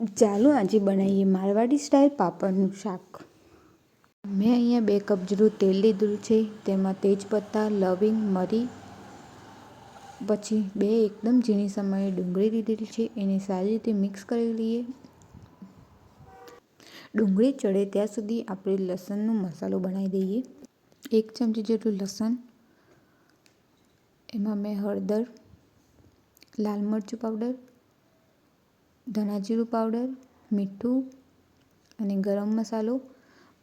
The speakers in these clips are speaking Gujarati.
ચાલો આજે બનાવીએ મારવાડી સ્ટાઇલ પાપડનું શાક. મેં અહીંયા બે કપ જેટલું તેલ લીધું છે, તેમાં તેજપત્તા, લવિંગ, મરી, પછી બે એકદમ ઝીણી સમયે ડુંગળી લીધેલી છે, એને સારી રીતે મિક્સ કરી લઈએ. ડુંગળી ચડે ત્યાં સુધી આપણે લસણનો મસાલો બનાવી દઈએ. એક ચમચી જેટલું લસણ, એમાં મેં હળદર, લાલ મરચું પાવડર ધણા જીરું પાવડર, મીઠું અને ગરમ મસાલો.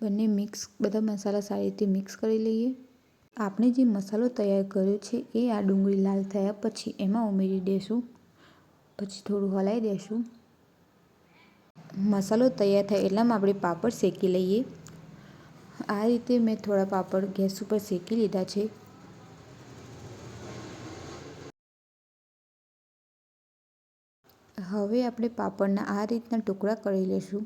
બંને મિક્સ, બધા મસાલા સારી રીતે મિક્સ કરી લઈએ. આપણે જે મસાલો તૈયાર કર્યો છે એ આ ડુંગળી લાલ થયા પછી એમાં ઉમેરી દઈશું પછી થોડું હલાવી દઈશું મસાલો તૈયાર થાય એટલામાં આપણે પાપડ શેકી લઈએ. આ રીતે મેં થોડા પાપડ ગેસ ઉપર શેકી લીધા છે. હવે આપણે પાપડના આ રીતના ટુકડા કરી લઈશું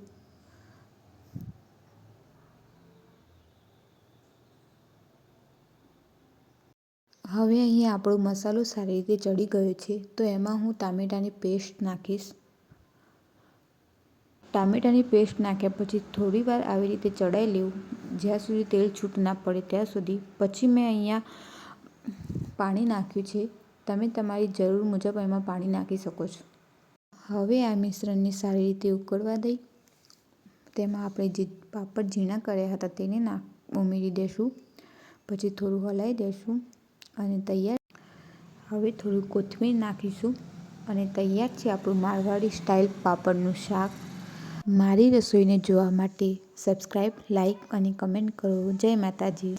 હવે અહીંયા આપણો મસાલો સારી રીતે ચડી ગયો છે, તો એમાં હું ટામેટાની પેસ્ટ નાખીશ. ટામેટાની પેસ્ટ નાખ્યા પછી થોડી વાર આવી રીતે ચડાવી લેવું. જ્યાં સુધી તેલ છૂટ ના પડે ત્યાં સુધી. પછી મેં અહીંયા પાણી નાખ્યું છે. તમે તમારી જરૂર મુજબ એમાં પાણી નાખી શકો છો. હવે આ મિશ્રણને સારી રીતે ઉકળવા દઈ. તેમાં આપણે જે પાપડ ઝીણા કર્યા હતા તેને ના ઉમેરી દઈશું પછી થોડું હલાવી દઈશું અને તૈયાર હવે થોડું કોથમીર નાખીશું અને તૈયાર છે આપણું મારવાડી સ્ટાઇલ પાપડનું શાક. મારી રસોઈને જોવા માટે સબસ્ક્રાઈબ લાઈક અને કમેન્ટ કરો. જય માતાજી.